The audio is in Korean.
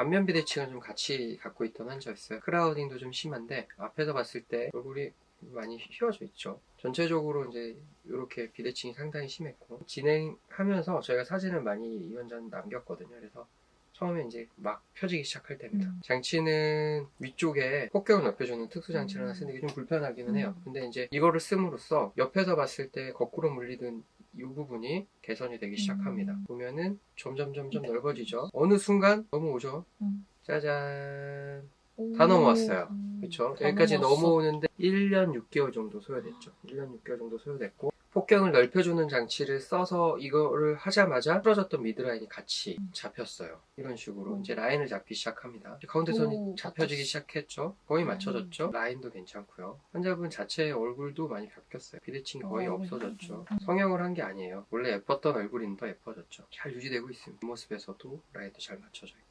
안면 비대칭은 좀 같이 갖고 있던 환자였어요. 크라우딩도 좀 심한데 앞에서 봤을 때 얼굴이 많이 휘어져 있죠. 전체적으로 이제 이렇게 비대칭이 상당히 심했고 진행하면서 저희가 사진을 많이 이 환자는 남겼거든요. 그래서 처음에 이제 막 펴지기 시작할 때입니다. 음. 장치는 위쪽에 폭격을 넓혀주는 특수 장치를 하나 음. 쓰는 게 좀 불편하기는 해요. 음. 근데 이제 이거를 씀으로써 옆에서 봤을 때 거꾸로 물리던 이 부분이 개선이 되기 시작합니다. 음. 보면은 점점 점점 넓어지죠. 어느 순간 넘어오죠. 음. 짜잔. 오. 다 넘어왔어요. 음, 그렇죠. 다 여기까지. 넘어오는데 1년 6개월 정도 소요됐죠. 1년 6개월 정도 소요됐고 폭경을 넓혀주는 장치를 써서 이거를 하자마자 풀어졌던 미드라인이 같이 음. 잡혔어요. 이런 식으로 음. 이제 라인을 잡기 시작합니다. 가운데 선이 오, 잡혀지기. 시작했죠. 거의 음. 맞춰졌죠. 라인도 괜찮고요. 환자분 자체의 얼굴도 많이 바뀌었어요. 비대칭이 거의 어, 없어졌죠. 음. 성형을 한 게 아니에요. 원래 예뻤던 얼굴인데 예뻐졌죠. 잘 유지되고 있습니다. 뒷모습에서도 라인도 잘 맞춰져 있고.